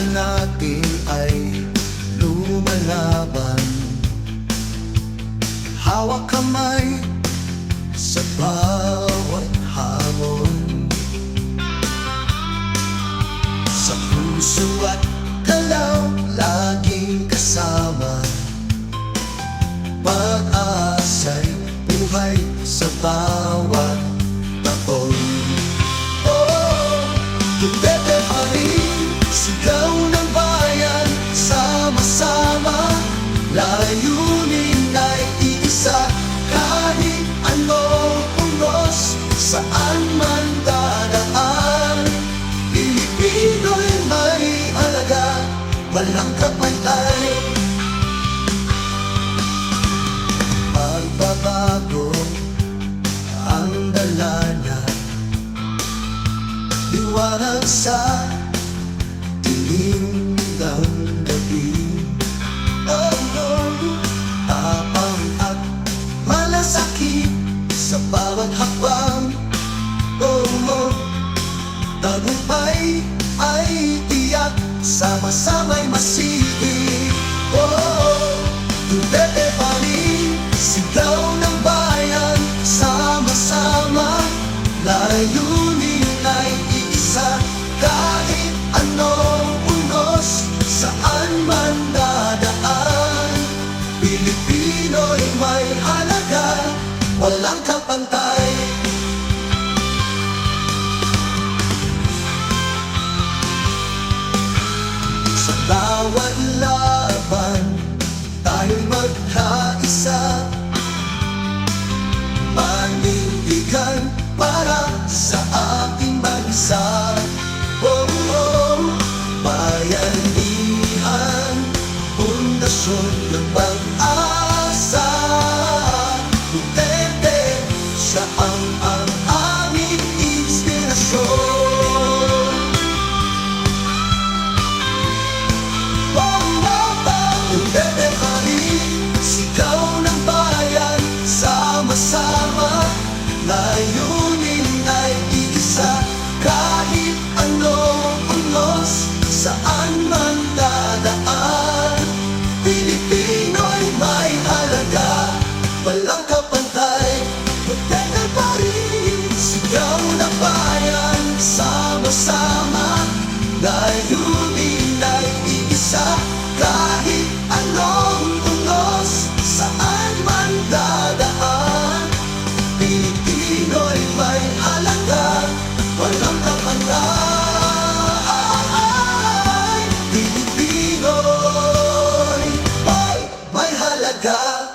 bayan natin ay lumalaban. Hawak kamay sa bawat hamon. Sa puso at layunin ay iisa Kahit anong unos, saan man dadaan. Pilipino'y may alaga, walang kapantay Pagbabago ang dala niya. Liwanag sa bawat hakbang. Oh, oh, tagumpay ay tiyak. Sama-sama'y masibig Oh, oh, Walang kapantay. Sa bawat laban Tayo'y magkaisa. Panindigan para siya ang aming inspirasyon. Duterte pa rin Sigaw ng bayan Sama-sama Layunin ay isa Kahit anong unos Saan man dadaan Pilipino'y may halaga. Walang Layunin ay isa Kahit anong unos Saan man dadaan Pilipino'y may halaga Walang kapantay Pilipino'y may halaga